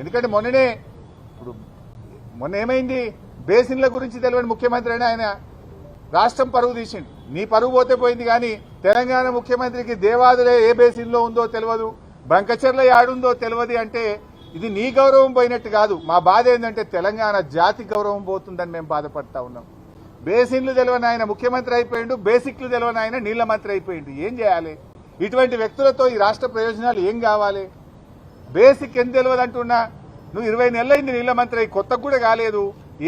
ఎందుకంటే మొన్ననే ఇప్పుడు మొన్న ఏమైంది? బేసిన్ల గురించి తెలియని ముఖ్యమంత్రి అని ఆయన రాష్ట్రం పరువు తీసిండు. నీ పరువు పోతే పోయింది కానీ తెలంగాణ ముఖ్యమంత్రికి దేవాదులే ఏ బేసిన్లో ఉందో తెలియదు బంకచర్ల యాడుందో తెలియదు అంటే ఇది నీ గౌరవం పోయినట్టు కాదు. మా బాధ ఏంటంటే తెలంగాణ జాతి గౌరవం పోతుందని మేము బాధపడతా ఉన్నాం. బేసిన్లు తెలియని ఆయన ముఖ్యమంత్రి అయిపోయిండు బేసిక్లు తెలియని ఆయన నీళ్ళ మంత్రి అయిపోయిండు. ఏం చేయాలి? ఇటువంటి వ్యక్తులతో ఈ రాష్ట్ర ప్రయోజనాలు ఏం కావాలి? బేసిక్ ఎంత తెలియదు అంటున్నా? నువ్వు ఇరవై నెలలైంది నీళ్ళ మంత్రి కొత్త కూడా కాలేదు.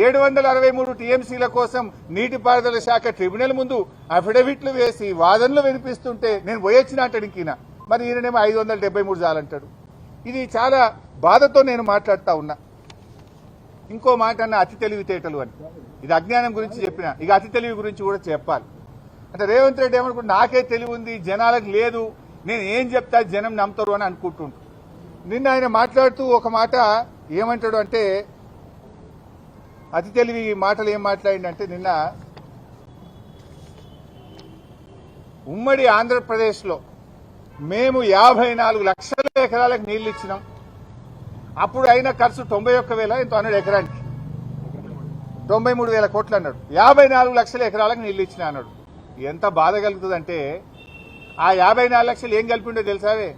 ఏడు వందల అరవై మూడు టీఎంసీల కోసం నీటిపారుదల శాఖ ట్రిబ్యునల్ ముందు అఫిడవిట్లు వేసి వాదనలు వినిపిస్తుంటే నేను పోయొచ్చిన అంటాడు మరి ఈయననేమో ఐదు వందల డెబ్బై మూడు చాలంటాడు. ఇది చాలా బాధతో నేను మాట్లాడుతూ ఉన్నా. ఇంకో మాట అన్న అతి తెలివితేటలు అని. ఇది అజ్ఞానం గురించి చెప్పిన. ఇక అతి తెలివి గురించి కూడా చెప్పాలి. అంటే రేవంత్ రెడ్డి ఏమనుకుంటు నాకే తెలివి ఉంది జనాలకు లేదు నేను ఏం చెప్తా జనం నమ్ముతారు అని అనుకుంటుంటు నిన్న ఆయన మాట్లాడుతూ ఒక మాట ఏమంటాడు అంటే అతి తెలివి మాటలు ఏం మాట్లాడిండంటే నిన్న ఉమ్మడి ఆంధ్రప్రదేశ్లో మేము యాభై నాలుగు లక్షల ఎకరాలకు నీళ్ళు ఇచ్చినాం. అప్పుడు అయిన ఖర్చు తొంభై ఒక్క వేల ఎంతో అన్నాడు ఎకరానికి. తొంభై మూడు వేల కోట్లు అన్నాడు. యాభై నాలుగు లక్షల ఎకరాలకు నీళ్ళు ఇచ్చిన అన్నాడు. ఎంత బాధ కలుగుతుందంటే ఆ యాభై నాలుగు లక్షలు ఏం కలిపిండో తెలుసావే?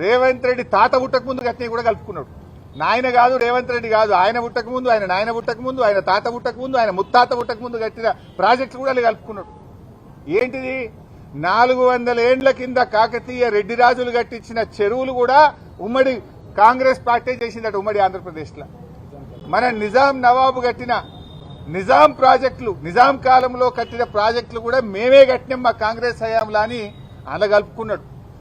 రేవంత్ రెడ్డి తాత పుట్టక ముందు కట్టిన కూడా కలుపుకున్నాడు. నాయన కాదు రేవంత్ రెడ్డి కాదు ఆయన పుట్టక ముందు ఆయన నాయన పుట్టక ముందు ఆయన తాత పుట్టక ముందు ఆయన ముత్తాత పుట్టక ముందు కట్టిన ప్రాజెక్టులు కూడా వాళ్ళు కలుపుకున్నాడు. ఏంటిది? నాలుగు వందల ఏండ్ల కింద కాకతీయ రెడ్డి రాజులు కట్టించిన చెరువులు కూడా ఉమ్మడి కాంగ్రెస్ పార్టీ చేసిందట ఉమ్మడి ఆంధ్రప్రదేశ్లో. మన నిజాం నవాబు కట్టిన నిజాం ప్రాజెక్టులు నిజాం కాలంలో కట్టిన ప్రాజెక్టులు కూడా మేమే కట్టినాం మా కాంగ్రెస్ హయాంలో అని అనగలుపుకున్నాడు